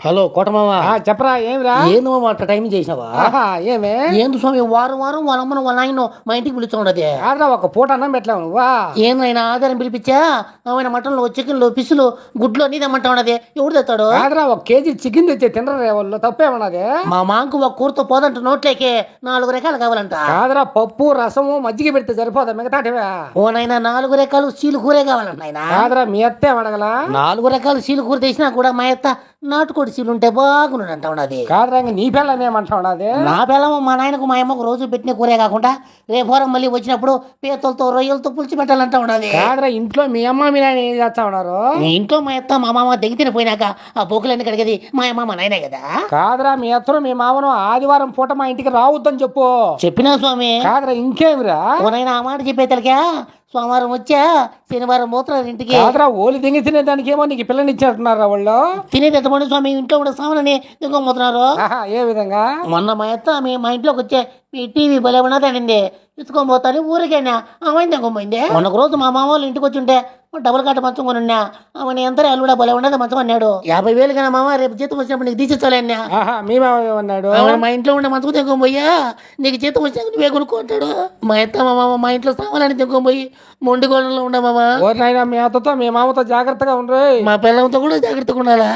Hello కోటమామ. ఆ, చెప్పరా ఏమిరా? ఏంది మామ అట్లా టైం చేసినావా? ఏమే? ఏంది స్వామి వారం వారం వాళ్ళ అమ్మను వాళ్ళ ఆయన మా ఇంటికి పిలుచుండది కాదురా ఒక పూట అన్నం పెట్టలేవు నువ్వా ఏందైనా ఆధారం పిలిపించా? ఆయన మటన్లు చికెన్లు పిసులు గుడ్లు అన్ని తెమ్మంటా ఉన్నది. ఎవడు తెస్తాడు? కాదురా ఒక కేజీ చికెన్ తెచ్చి తినరే వాళ్ళు? తప్పేమన్నది? మా మాంకు ఒక కూరతో పోదంట నోట్లేకే నాలుగు రకాలు కావాలంట. కాదురా పప్పు రసము మజ్జిగ పెడితే సరిపోదా? మిగతాటివా ఓ నాయన నాలుగు రకాలు సీలు కూరే కావాలంట ఆయన కాదురా మీ అత్తే అడగలా నాలుగు రకాలు సీలు కూర తెచ్చినా కూడా మా అత్త నాటుకోడి సీలు ఉంటే బాగుండు అంట ఉన్నది కాదురా ఇంక నీ పిల్లం ఏమంటావు అది? నా పిల్లము మా నాయనకు మా అమ్మకు రోజు పెట్టిన కూరే కాకుండా రేపు మళ్ళీ వచ్చినప్పుడు పీతలతో రొయ్యలతో పులిచి పెట్టాలంటా ఉన్నది కాదురా ఇంట్లో మీ అమ్మ మీ నాయన ఏం చేస్తా ఉన్నారు? మీ ఇంట్లో మా అత్త మా మామ దిగితిన పోయినాక ఆ బొక్కులన్నీ కడిగేది మా అమ్మ మా నాయనే కదా. కాదురా మీ అత్తరు మీ మామను ఆదివారం పూట మా ఇంటికి రావద్దని చెప్పు. చెప్పినా స్వామి. కాదురా ఇంకేమిరా ఓ నాయన ఆ మాట చెప్పే తలకా? సోమవారం వచ్చా శనివారం పోతున్నారు ఇంటికి? కాదురా ఓలి దింగి తినేదానికి ఏమో నీకు పిల్లని ఇచ్చేట్టున్నారా వాళ్ళు? తినేది ఎంతమంది స్వామి? ఇంట్లో కూడా సామాన్ని దిగబోతున్నారు ఆహా, ఏ విధంగా? మొన్న మా అత్త మీ మా ఇంట్లోకి వచ్చే మీ టీవీ భలే ఉన్నదండి ఎత్తుకొని పోతాను ఊరికైనా. ఆమె తగ్గిపోయింది మొన్న ఒక రోజు మా మామ వాళ్ళ ఇంటికి వచ్చి ఉంటే డబుల్ కట్ట మంచం కొనున్నా. ఆమె ఎంత అల్లుడా భలే ఉన్నది మంచం అన్నాడు. యాభై వేలు కానీ మామ రేపు జీతం వచ్చినప్పుడు నీకు తీసిచ్చాలి అన్నా. ఆహా మీ మామ ఏమన్నాడు ఆమె మా ఇంట్లో ఉండే మంచం తెచ్చుకొని పోయా. నీకు జీతం వచ్చినాక నువ్వే కొనుక్కుంటాడు మా అత్త మా మామ మా ఇంట్లో సామాన్లు తెచ్చుకొని పోయి మొండి గోడలో ఉండే మామ. మీ అత్తతో మీ మామతో జాగ్రత్తగా ఉండ్రి మా పిల్లలతో కూడా జాగ్రత్తగా ఉండాలా?